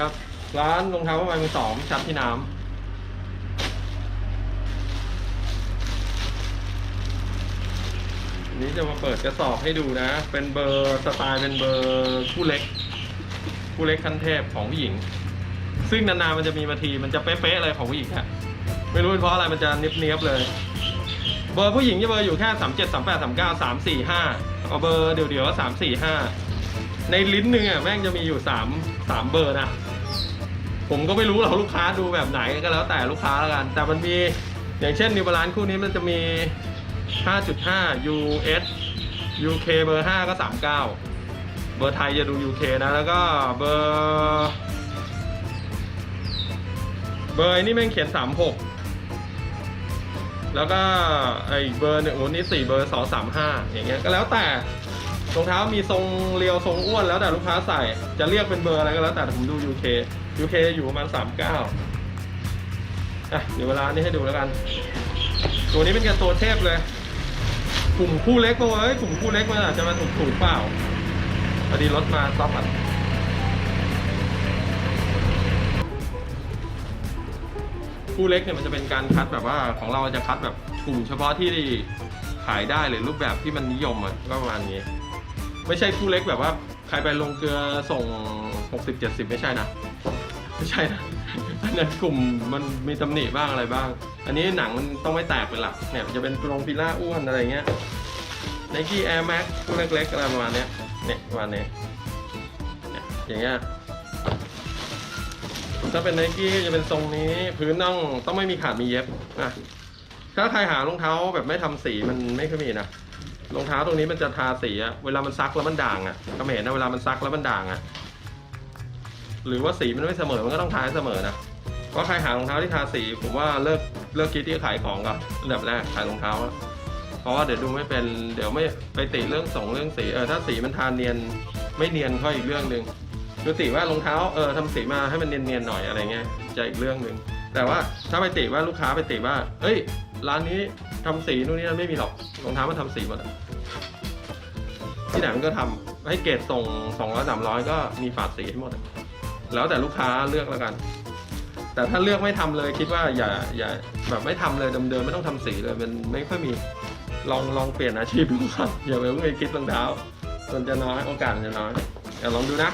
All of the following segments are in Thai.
ครับ ร้านรองเท้าผ้าใบมือสองชัดที่น้ำนี้จะมาเปิดกระสอบให้ดูนะ เป็นเบอร์สไตล์เป็นเบอร์คู่เล็ก คู่เล็กขั้นเทพของผู้หญิง ซึ่งนานๆมันจะมีมาทีมันจะเป๊ะๆเลยของผู้หญิงอะไม่รู้เป็นเพราะอะไรมันจะเนียบๆเลยเบอร์ผู้หญิงจะเบอร์อยู่แค่สามเจ็ดสามแปดสามเก้าสามสี่ห้าเอาเบอร์เดี๋ยวๆก็สามสี่ห้าในลิ้นหนึ่งอะแม่งจะมีอยู่สามสามเบอร์นะ ผมก็ไม่รู้หรอกลูกค้าดูแบบไหนก็แล้วแต่ลูกค้าแล้วกัน แต่มันมีอย่างเช่นนิวบาลานคู่นี้มันจะมี 5.5 US UK เบอร์ 5 ก็ 39 เบอร์ไทยจะดู UK นะ แล้วก็เบอร์เบอร์นี่แม่งเขียน 36 แล้วก็ไอ้เบอร์เนี่ยโอ้นี่สี่เบอร์สองสามห้าอย่างเงี้ยก็แล้วแต่รองเท้ามีทรงเรียวทรงอ้วนแล้วแต่ลูกค้าใส่จะเรียกเป็นเบอร์อะไรก็แล้วแต่ผมดู UK UK อยู่ประมาณสามเก้าอะเดี๋ยวเวลานี้ให้ดูแล้วกัน ตัวนี้เป็นการตัวเทพเลย กลุ่มคู่เล็กมาเว้ยกลุ่มคู่เล็กมันอาจจะมาถูกถูกเปล่าพอดีรถมาซับอะคู่เล็กเนี่ยมันจะเป็นการคัดแบบว่าของเราจะคัดแบบกลุ่มเฉพาะที่ขายได้หรือรูปแบบที่มันนิยมอะก็ประมาณนี้ ไม่ใช่คู่เล็กแบบว่าใครไปลงเกลือส่ง 60 70 ไม่ใช่นะ ไม่ใช่นะ อันนั้นกลุ่มมันมีตำหนิบ้างอะไรบ้าง อันนี้หนังมันต้องไม่แตกเป็นหลักเนี่ยจะเป็นโรงพิล่าอ้วนอะไรเงี้ย Nike Air Max คู่เล็กๆอะไรประมาณเนี้ยเนี่ยประมาณนี้เนี่ยอย่างเงี้ยถ้าเป็นไนกี้จะเป็นทรงนี้พื้นต้องต้องไม่มีขาดมีเย็บนะถ้าใครหารองเท้าแบบไม่ทำสีมันไม่ค่อยมีนะรองเท้าตรงนี้มันจะทาสีอะเวลามันซักแล้วมันด่างอะก็เห็นนะเวลามันซักแล้วมันด่างอะ หรือว่าสีมันไม่เสมอมันก็ต้องทาให้เสมอนะเพราะใครหารองเท้าที่ทาสี ผมว่าเลิกเลิกคิดที่ขายของก่อนอันดับแรกขายรองเท้าเพราะว่าเดี๋ยวดูไม่เป็นเดี๋ยวไม่ไปติเรื่องส่งเรื่องสีเออถ้าสีมันทาเนียนไม่เนียนก็อีกเรื่องหนึ่งดูติว่ารองเท้าเออทำสีมาให้มันเนียนๆหน่อยอะไรเงี้ยจะอีกเรื่องหนึ่งแต่ว่าถ้าไปติว่าลูกค้าไปติว่าเอ้ย ร้านนี้ทำสีนู่นนี่นั่นไม่มีหรอกรองเท้ามันทำสีหมดที่ไหนมันก็ทำให้เกรดส่งสองร้อยสามร้อยก็มีฝาดสีให้หมดอะ แล้วแต่ลูกค้าเลือกแล้วกัน แต่ถ้าเลือกไม่ทำเลยคิดว่าอย่าอย่าแบบไม่ทำเลยเดิมๆไม่ต้องทำสีเลยมันไม่ค่อยมีลองลองเปลี่ยนอาชีพดูก่อนอย่าไปเพิ่งไปคิดรองเท้ามันจะน้อยโอกาสมันจะน้อยอย่าลองดูนะ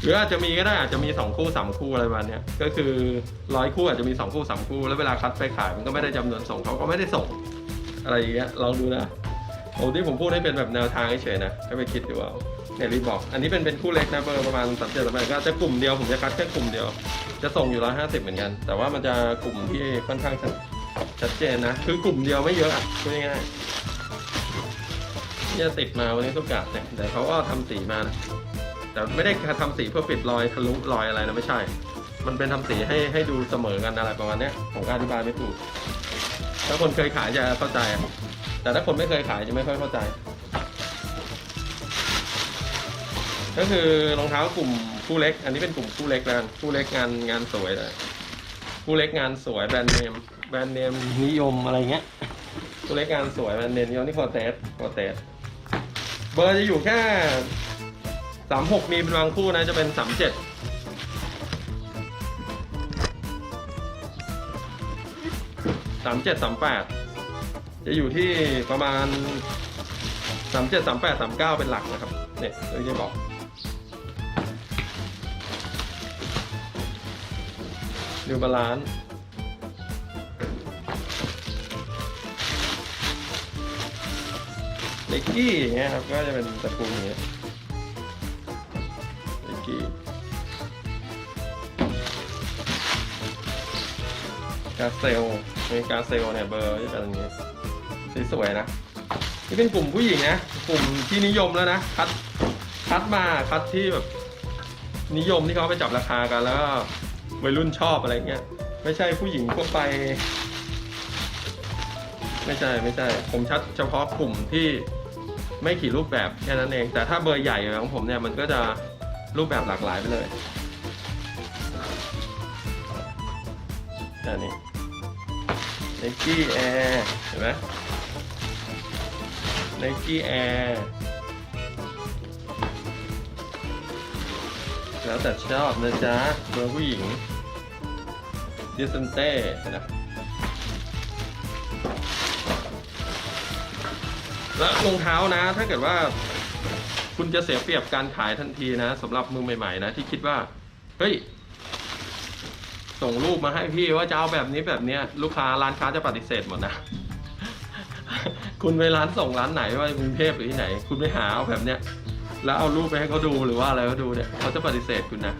หรืออาจจะมีก็ได้อาจจะมีสองคู่สามคู่อะไรประมาณนี้ก็คือร้อยคู่อาจจะมีสองคู่สามคู่ แล้วเวลาคัดไปขายมันก็ไม่ได้จำนวนส่งเขาก็ไม่ได้ส่ง อะไรอย่างเงี้ยลองดูนะโอ้ที่ผมพูดให้เป็นแบบแนวทางเฉยๆนะให้ไปคิดดูเอา เนี่ยรีบบอก อันนี้เป็นเป็นคู่เล็กนะเบอร์ประมาณสามเจ็ดสามแปดก็จะกลุ่มเดียวผมจะคัดแค่กลุ่มเดียว จะส่งอยู่ร้อยห้าสิบเหมือนกัน แต่ว่ามันจะกลุ่มที่ค่อนข้างชัดชัดเจนนะ คือกลุ่มเดียวไม่เยอะอะพูดง่ายๆที่จะติดมาวันนี้ทุกกาดเนี่ยแต่เขาก็ทำสีมานะแต่ไม่ได้ทำสีเพื่อปิดรอยทะลุรอยอะไรนะไม่ใช่ มันเป็นทำสีให้ให้ดูเสมอกันอะไรประมาณนี้ผมก็อธิบายไม่ถูก ถ้าคนเคยขายจะเข้าใจ แต่ถ้าคนไม่เคยขายจะไม่ค่อยเข้าใจ ก็คือรองเท้ากลุ่มคู่เล็ก อันนี้เป็นกลุ่มคู่เล็กนะคู่เล็กงานงานสวยเลยคู่เล็กงานสวยแบรนด์เนมแบรนด์เนมนิยมอะไรเงี้ยคู่เล็กงานสวยแบรนด์เนมนิยมนี่คอเตสคอเตสเบอร์จะอยู่แค่สามหกมีเป็นบางคู่นะจะเป็นสามเจ็ดสามเจ็ดสามแปดจะอยู่ที่ประมาณสามเจ็ดสามแปดสามเก้าเป็นหลักนะครับ เนี่ยเราจะบอก ดูบาลานซ์เลกกี้อย่างเงี้ยครับก็จะเป็นตระกูลอย่างเงี้ยไนกี้กาเซลมีกาเซลเนี่ยเบอร์ที่เป็นอย่างนี้สวยๆนะนี่เป็นกลุ่มผู้หญิงนะกลุ่มที่นิยมแล้วนะคัดคัดมาคัดที่แบบนิยมที่เขาไปจับราคากันแล้วก็ วัยรุ่นชอบอะไรเงี้ยไม่ใช่ผู้หญิงทั่วไป ไม่ใช่ไม่ใช่ ผมชัดเฉพาะกลุ่มที่ไม่ขี่รูปแบบแค่นั้นเอง แต่ถ้าเบอร์ใหญ่ของผมเนี่ยมันก็จะรูปแบบหลากหลายไปเลยอันนี้ Nike Air เห็นไหม Nike Air แล้วแต่ชอบนะจ๊ะเบอร์ผู้หญิง ดิสเซนเต้นะแล้วรองเท้านะ ถ้าเกิดว่าคุณจะเสียเปรียบการขายทันทีนะสำหรับมือใหม่ ๆ นะ ที่คิดว่า เฮ้ย ส่งรูปมาให้พี่ว่าจะเอาแบบนี้แบบเนี้ย ลูกค้าร้านค้าจะปฏิเสธหมดนะ คุณไปร้านส่งร้านไหนว่ากรุงเทพหรือที่ไหน คุณไปหาเอาแบบเนี้ย แล้วเอารูปไปให้เขาดูหรือว่าอะไรเขาดูเนี่ยเขาจะปฏิเสธคุณนะ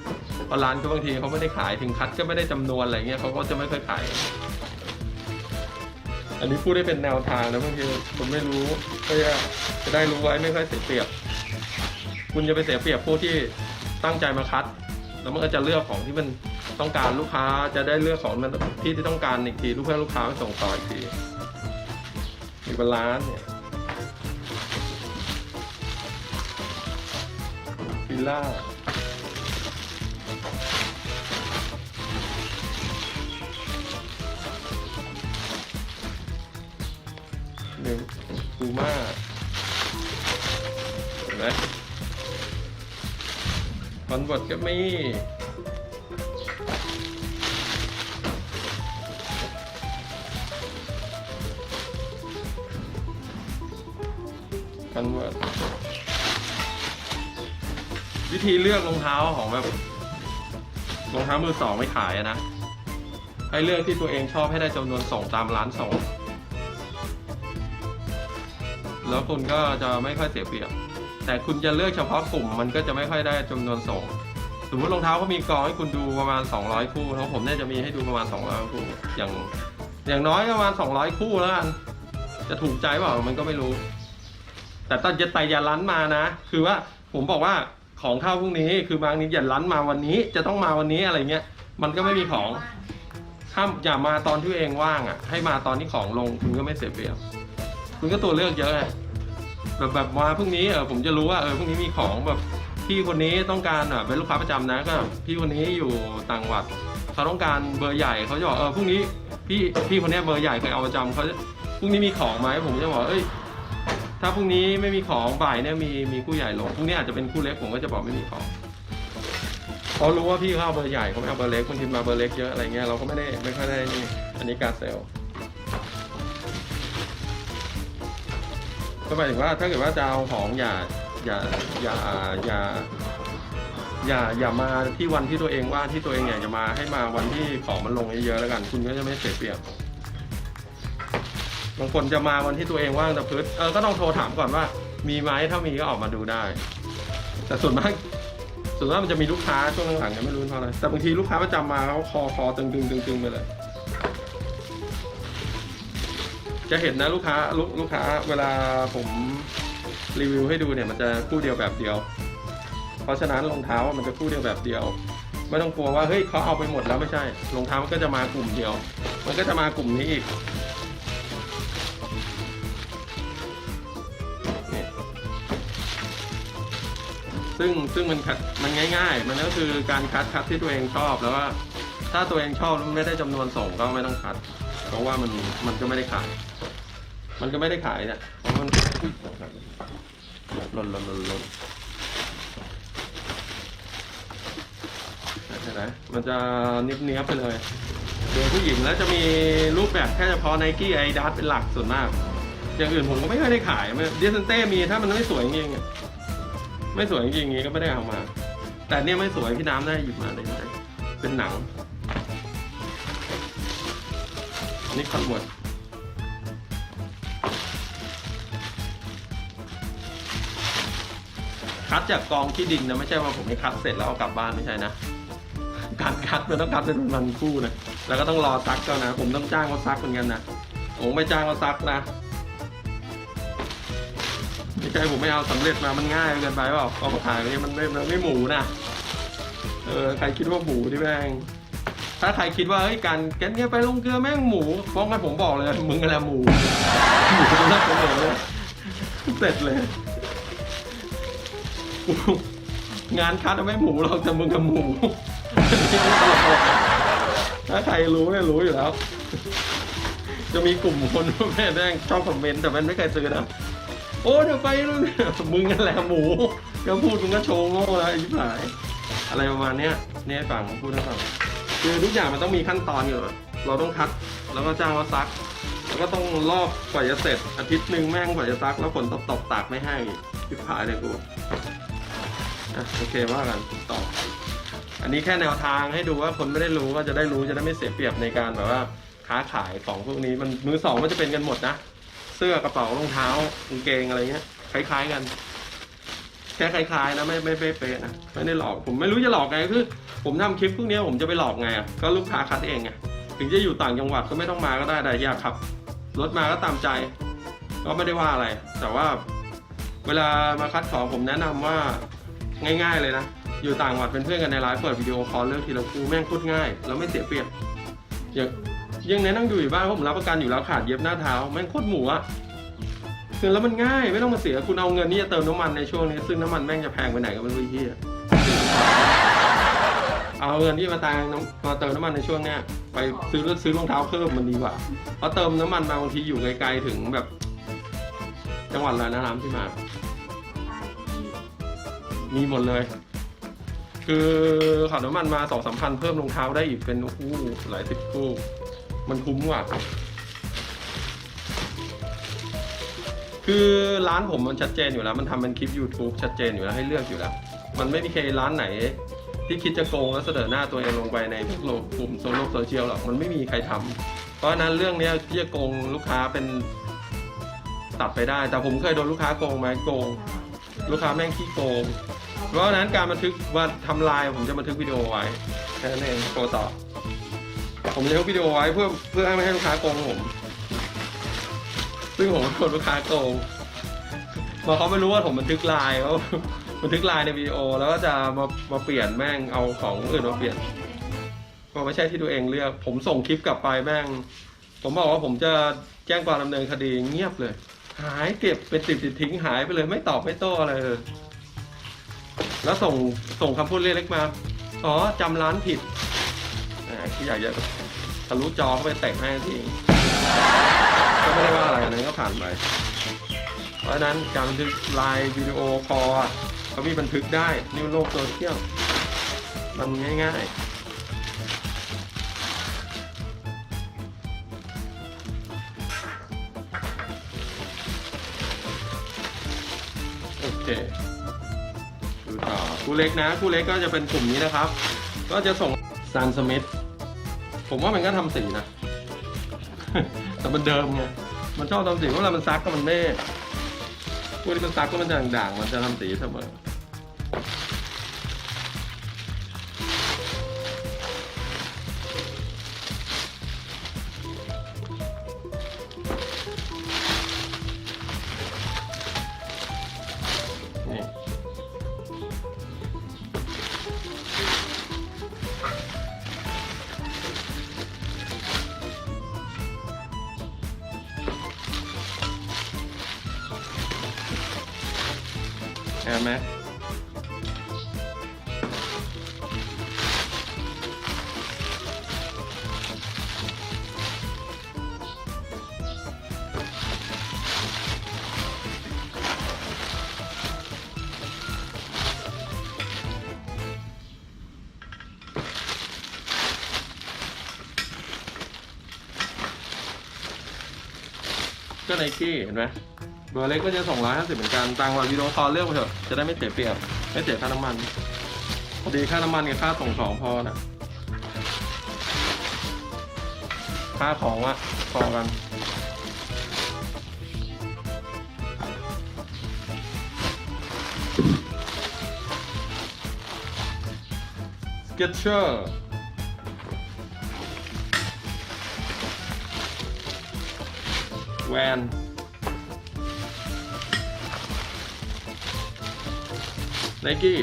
เพราะร้านก็บางทีเขาไม่ได้ขายถึงคัดก็ไม่ได้จำนวนอะไรเงี้ยเขาก็จะไม่ค่อยขาย อันนี้พูดได้เป็นแนวทางนะบางทีผมไม่รู้ก็จะจะได้รู้ไว้ไม่ค่อยเสียเปรียบ คุณจะไปเสียเปรียบผู้ที่ตั้งใจมาคัด แล้วมันก็จะเลือกของที่มันต้องการลูกค้าจะได้เลือกของมันที่ที่ต้องการอีกทีลูกเพื่อนลูกค้าไปส่งต่ออีกทีมีบาลานซ์เนี่ย ฟิลล่าหนึ่งปูม่าเห็นไหมคอนเวิร์ตก็มีคอนเวิร์ต วิธีเลือกรองเท้าของแบบรองเท้ามือสองไม่ขายนะ ให้เลือกที่ตัวเองชอบให้ได้จำนวนส่งตามร้านส่ง แล้วคุณก็จะไม่ค่อยเสียเปรียบ แต่คุณจะเลือกเฉพาะกลุ่มมันก็จะไม่ค่อยได้จำนวนส่ง สมมติรองเท้าเขามีกองให้คุณดูประมาณ 200 คู่ของผมเนี่ยจะมีให้ดูประมาณ 200 คู่ อย่างอย่างน้อยประมาณ 200 คู่แล้วกันจะถูกใจเปล่ามันก็ไม่รู้ แต่ตอนจะไต่ยาลั้นมานะ คือว่าผมบอกว่า ของเข้าพรุ่งนี้ คือบางนี้อย่าลั้นมาวันนี้ จะต้องมาวันนี้อะไรเงี้ย มันก็ไม่มีของ ถ้าอย่ามาตอนที่ตัวเองว่างอะ ให้มาตอนที่ของลงคุณก็ไม่เสียเปรียบ คุณก็ตัวเลือกเยอะไงแบบแบบมาพรุ่งนี้เออผมจะรู้ว่าเออพรุ่งนี้มีของแบบพี่คนนี้ต้องการอะเป็นลูกค้าประจำนะก็แบบพี่คนนี้อยู่ต่างจังหวัดเขาต้องการเบอร์ใหญ่เขาจะบอกเออพรุ่งนี้พี่พี่คนเนี้ยเบอร์ใหญ่เคยเอาประจำเขาจะพรุ่งนี้มีของไหมผมจะบอกเอ้ย ถ้าพรุ่งนี้ไม่มีของบ่ายเนี่ยมีมีคู่ใหญ่ลงพรุ่งนี้อาจจะเป็นคู่เล็กผมก็จะบอกไม่มีของเขารู้ว่าพี่เขาเอาเบอร์ใหญ่เขาไม่เอาเบอร์เล็กบางทีมาเบอร์เล็กเยอะอะไรเงี้ยเราก็ไม่ได้ไม่ค่อยได้นี่อันนี้การเซลก็หมายถึงว่าถ้าเกิดว่าจะเอาของอย่าอย่าอย่าอย่าอย่าอย่ามาที่วันที่ตัวเองว่าที่ตัวเองอยากจะมาให้มาวันที่ของมันลงเยอะๆแล้วกัน คุณก็จะไม่เสียเปรียบ บางคนจะมาวันที่ตัวเองว่างแต่พืชเออก็ต้องโทรถามก่อนว่า มีไหมถ้ามีก็ออกมาดูได้ แต่ส่วนมากส่วนมากมันจะมีลูกค้าช่วงหลังๆเนี่ยไม่รู้เพราะอะไรแต่บางทีลูกค้าประจำมาเขาคอคอตึงตึงตึงตึงไปเลย จะเห็นนะลูกค้าลูกลูกค้าเวลาผมรีวิวให้ดูเนี่ยมันจะคู่เดียวแบบเดียว เพราะฉะนั้นรองเท้ามันจะคู่เดียวแบบเดียว ไม่ต้องกลัวว่าเฮ้ยเขาเอาไปหมดแล้วไม่ใช่รองเท้ามันก็จะมากลุ่มเดียว มันก็จะมากลุ่มนี้อีก ซึ่งซึ่งมันคัดมันง่าย ๆ มันก็คือการคัดคัดที่ตัวเองชอบแล้วว่าถ้าตัวเองชอบแล้วมันไม่ได้จำนวนส่งก็ไม่ต้องคัด เพราะว่ามันมันก็ไม่ได้ขาย มันก็ไม่ได้ขายเนี่ยเพราะมันหล่นหล่นหล่นหล่นใช่ไหมมันจะเนี้ยบเนี้ยบไปเลยเดี๋ยวผู้หญิงแล้วจะมีรูปแบบแค่เฉพาะไนกี้ไอดัสเป็นหลักส่วนมาก อย่างอื่นผมก็ไม่ค่อยได้ขายเดียนเต้มีถ้ามันไม่สวยจริงๆ ไม่สวยจริงๆงี้ก็ไม่ได้เอามา แต่เนี่ยไม่สวยพี่น้ำได้หยิบมาเลยนะเป็นหนังนี่คอนเวิร์คัดจากกองที่ดินนะไม่ใช่ว่าผมให้คัดเสร็จแล้วเอากลับบ้านไม่ใช่นะการคัดมันต้องคัดเป็นวันคู่นะแล้วก็ต้องรอซักก็นะ ผมต้องจ้างเขาซักเหมือนกันนะผมไม่จ้างเขาซักนะ ไม่ใช่ผมไม่เอาสำเร็จมามันง่ายเกินไปเปล่าเอามาขายนี่มันไม่มันไม่หมูนะเออใครคิดว่าหมูที่แม่งถ้าใครคิดว่าเฮ้ยการแกนเนี่ยไปลงเกลือแม่งหมูฟ้องกันผมบอกเลยมึงอะไรหมูหมูเลิกกันเลยเสร็จเลยงานคัดไม่หมูหรอกแต่มึงกับหมูถ้าใครรู้เนี่ยรู้อยู่แล้ว จะมีกลุ่มคนแม่แม่งชอบคอมเมนต์แต่มันไม่เคยซื้อนะ โอ้เดี๋ยวไปนู่นมึงนั่นแหละหมูก็พูดมึงก็โชว์โง่แล้วไอ้ชิบหาย อะไรประมาณเนี้ยเนี่ยให้ฟังพูดให้ฟังคือทุกอย่างมันต้องมีขั้นตอนอยู่เราต้องคัด แล้วก็จ้างว่าซัก แล้วก็ต้องลอกกว่าจะเสร็จ อาทิตย์หนึ่งแม่งกว่าจะซัก แล้วฝนตกตกตากไม่แห้งอีกทิพหายเลยกูอะโอเคว่ากันต่ออันนี้แค่แนวทางให้ดูว่าคนไม่ได้รู้ก็จะได้รู้จะได้ไม่เสียเปรียบในการแบบว่าค้าขายของพวกนี้มันมือสองมันจะเป็นกันหมดนะ สื้อกระเป๋ารองเท้ากางเกงอะไรเงี้ยคล้าย ๆกันแค่คล้ายๆนะไม่ไม่เป๊ะๆนะไม่ได้หลอกผมไม่รู้จะหลอกไงคือ ผมทำคลิปพวกเนี้ยผมจะไปหลอกไงอะก็ลูกค้าคัดเองไงถึงจะอยู่ต่างจังหวัดก็ไม่ต้องมาก็ได้แต่อยากขับรถมาก็ตามใจ ก็ไม่ได้ว่าอะไร แต่ว่า เวลามาคัดของผมแนะนำว่าง่าย ๆเลยนะอยู่ต่างจังหวัดเป็นเพื่อนกันในไลฟ์เปิดวิดีโอคอลเลือกทีละคู่แม่งพูดง่ายแล้วไม่เสียเปรียบอย่าง ยังในนั่งดูอยู่บ้านเพราะผมรับประกันอยู่แล้วขาดเย็บหน้าเท้าแม่งโคตรหมูอะคือแล้วมันง่ายไม่ต้องมาเสียคุณเอาเงินนี่จะเติมน้ำมันในช่วงนี้ ซึ่งน้ำมันแม่งจะแพงไปไหนก็ไม่รู้ไอ้เฮียเอาเงินที่มาตางน้ำมาเติมน้ำมันในช่วงเนี้ยไปซื้อรถซื้อรองเท้าเพิ่มมันดีกว่าเพราะเติมน้ำมันมาบางทีอยู่ไกลๆถึงแบบ จังหวัดอะไรนะน้ำที่มา มีหมดเลย คือขับน้ำมันมาสองสามพันเพิ่มรองเท้าได้อีกเป็นคู่หลายสิบคู่ มันคุ้มกว่า คือร้านผมมันชัดเจนอยู่แล้ว มันทำเป็นคลิป YouTube ชัดเจนอยู่แล้วให้เลือกอยู่แล้ว มันไม่มีใครร้านไหน ที่คิดจะโกงแล้วเสนอหน้าตัวเองลงไปในพวกโลกกลุ่มโซโลกโซเชียลหรอกมันไม่มีใครทำเพราะฉะนั้นเรื่องเนี้ยที่จะโกงลูกค้าเป็นตัดไปได้ แต่ผมเคยโดนลูกค้าโกงไหมโกง ลูกค้าแม่งขี้โกง เพราะฉะนั้นการบันทึกว่าทำลายผมจะบันทึกวิดีโอไว้แค่นั้นเองโปรต่อ ผมจะบันทึกวิดีโอไว้เพื่อเพื่อให้ไม่ให้ลูกค้าโกงผม ซึ่งผมเป็นลูกค้าโกงพอเขาไม่รู้ว่าผมบันทึกไลน์เขาบันทึกไลน์ในวิดีโอ แล้วก็จะมามาเปลี่ยนแม่งเอาของอื่นมาเปลี่ยนก็ไม่ใช่ที่ตัวเองเลือก ผมส่งคลิปกลับไปแม่ง ผมบอกว่าผมจะแจ้งความดำเนินคดีเงียบเลย หายเก็บเป็นติดติดทิ้งหายไปเลยไม่ตอบไม่โต้อะไรเลยแล้วส่งส่งคำพูดเล็กๆมา อ๋อจำร้านผิด ที่อยากจะทะลุจอเข้าไปเตะให้ทีก็ไม่ได้ว่าอะไรอันนั้นก็ผ่านไป เพราะฉะนั้นการบันทึกไลน์วิดีโอคอลอเขามีบันทึกได้นี่โลกโซเชียลมันง่ายๆโอเคดูต่อคู่เล็กนะคู่เล็กก็จะเป็นกลุ่มนี้นะครับ ก็จะส่งซันสมิธ ผมว่ามันก็ทำสีนะ แต่มันเดิมไง มันชอบทำสีเพราะเวลามันซักก็มันไม่พวกที่มันซักก็มันจะด่างๆ มันจะทำสีเสมอ ไหมก็ไนกี้เห็นไหม เบอร์เล็กก็จะส่งร้อยห้าสิบเหมือนกันต่างกว่าวิดีโอคอลเลือกไปเถอะจะได้ไม่เสียเปรียบไม่เสียค่าน้ำมันดีค่าน้ำมันกับค่าส่งของพอนะค่าของอะพอกัน Skechers แวน ไนกี้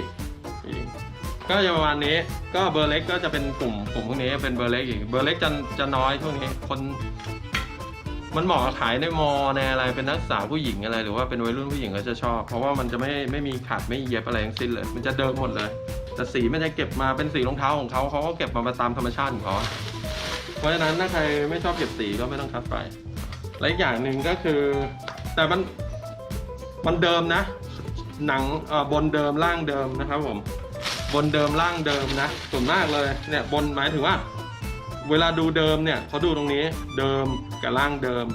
ก็จะประมาณนี้ก็เบอร์เล็กก็จะเป็นกลุ่มกลุ่มพวกนี้เป็นเบอร์เล็กอีกเบอร์เล็กจะจะน้อยช่วงนี้คน มันเหมาะขายในมอในอะไรเป็นนักศึกษาผู้หญิงอะไร หรือว่าเป็นวัยรุ่นผู้หญิงก็จะชอบ เพราะว่ามันจะไม่ไม่มีขาดไม่เย็บอะไรทั้งสิ้นเลย มันจะเดิมหมดเลย แต่สีมันจะเก็บมาเป็นสีรองเท้าของเขาเขาก็เก็บมาตามธรรมชาติของเขาเพราะฉะนั้นถ้าใครไม่ชอบเก็บสีก็ไม่ต้องคัดไปและอีกอย่างหนึ่งก็คือ แต่มันมันเดิมนะ หนังบนเดิมล่างเดิมนะครับผมบนเดิมล่างเดิมนะส่วนมากเลยเนี่ยบนหมายถึงว่า เวลาดูเดิมเนี่ยเขาดูตรงนี้เดิมกับล่างเดิม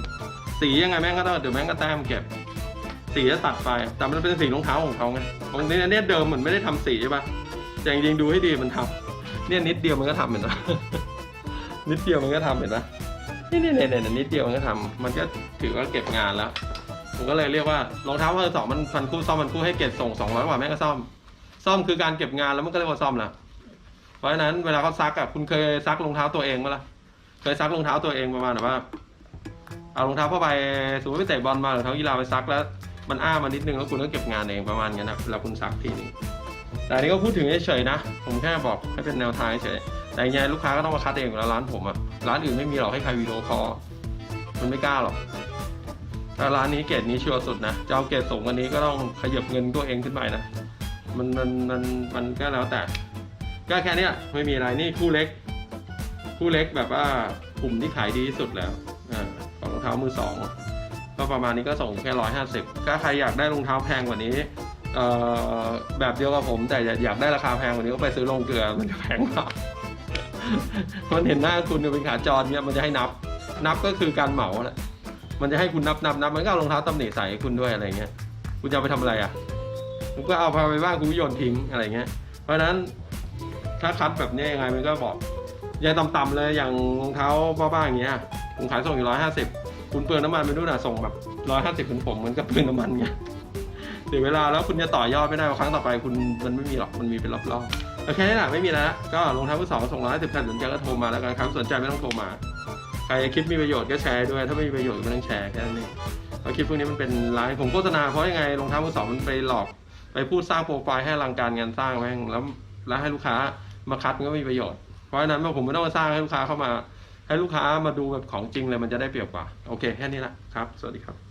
สียังไงแม่งก็ต้องเดี๋ยวแม่งก็แต้มเก็บสีจะตัดไปแต่มันเป็นสีรองเท้าของเขาไงตรงนี้เนี่ยเดิมเหมือนไม่ได้ทำสีใช่ปะแต่จริงๆดูให้ดีมันทำเนี่ยนิดเดียวมันก็ทำเห็นปะนิดเดียวมันก็ทำเห็นปะนี่นี่เนี่ยเนี่ยนิดเดียวมันก็ทำมันก็ถือว่าเก็บงานแล้ว ผมก็เลยเรียกว่ารองเท้าเบอร์สองมันฟันคู่ซ่อมมันคู่ให้เกรดส่งสองร้อยกว่าแม่งก็ซ่อม ซ่อมคือการเก็บงานแล้วมันก็เรียกว่าซ่อมละเพราะฉะนั้นเวลาเขาซักอะคุณเคยซักรองเท้าตัวเองไหมล่ะเคยซักรองเท้าตัวเองประมาณแบบว่าเอารองเท้าผ้าใบสมมติไปเตะบอลมาหรือเท้ากีฬาไปซักแล้ว มันอ้ามานิดนึงแล้วคุณก็เก็บงานเองประมาณนี้นะเวลาคุณซักทีนึงแต่นี้ก็พูดถึงเฉยๆนะ ผมแค่บอกให้เป็นแนวทางเฉยแต่ยังไงลูกค้าก็ต้องมาคัดเองอยู่แล้วร้านผมอะร้านอื่นไม่มีหรอกให้ใครวิดีโอคอลมันไม่กล้าหรอก ถ้าร้านนี้เกรดนี้ชัวร์สุดนะจะเอาเกรดสูงกว่านี้ก็ต้องขยับเงินตัวเองขึ้นไปนะ มันมันมันมันก็แล้วแต่ ก็แค่นี้ไม่มีอะไรนี่คู่เล็ก คู่เล็กแบบว่ากลุ่มที่ขายดีที่สุดแล้วอของรองเท้ามือสองก็ประมาณนี้ก็ส่งแค่ร้อยห้าสิบถ้าใครอยากได้รองเท้าแพงกว่านี้แบบเดียวกับผมแต่อยากได้ราคาแพงกว่านี้ก็ไปซื้อโรงเกลือมันจะแพงกว่ามันเห็นหน้าคุณเป็นขาจรเนี่ยมันจะให้นับ นับก็คือการเหมาแหละ มันจะให้คุณนับนับนับมันก็เอารองเท้าตำหนิใส่ให้คุณด้วยอะไรเงี้ย คุณจะเอาไปทำอะไรอะผมก็เอาพาไปบ้านกูโยนทิ้งอะไรเงี้ย เพราะฉะนั้นถ้าคัดแบบนี้ยังไงมันก็บอกยังต่ำๆเลยอย่างรองเท้าบ้าๆอย่างเงี้ยผมขายส่งอยู่ร้อยห้าสิบคุณเปลืองน้ำมันไปด้วยนะส่งแบบร้อยห้าสิบเป็นผมมันก็เปลืองน้ำมันไงเสียเวลาแล้วคุณจะต่อยอดไม่ได้ครั้งต่อไปคุณมันไม่มีหรอกมันมีเป็นรอบๆโอเคนะไม่มีแล้วก็รองเท้ามือสองส่งร้อยสิบใครสนใจก็โทรมาแล้วกันครับสนใจไม่ต้องโทรมา ใครคิดมีประโยชน์ก็แชร์ด้วย ถ้าไม่มีประโยชน์ก็ไม่ต้องแชร์แค่นั้นเองเพราะคลิปพวกนี้มันเป็นไลฟ์ผมโฆษณาเพราะยังไงรองเท้ามือสองมันไปหลอก ไปพูดสร้างโปรไฟล์ให้รังการงานสร้างแม่งแล้วแล้วให้ลูกค้ามาคัดมันก็ไม่มีประโยชน์ เพราะฉะนั้นผมไม่ต้องมาสร้างให้ลูกค้าเข้ามา ให้ลูกค้ามาดูแบบของจริงเลยมันจะได้เปรียบกว่า โอเคแค่นี้ละครับ สวัสดีครับ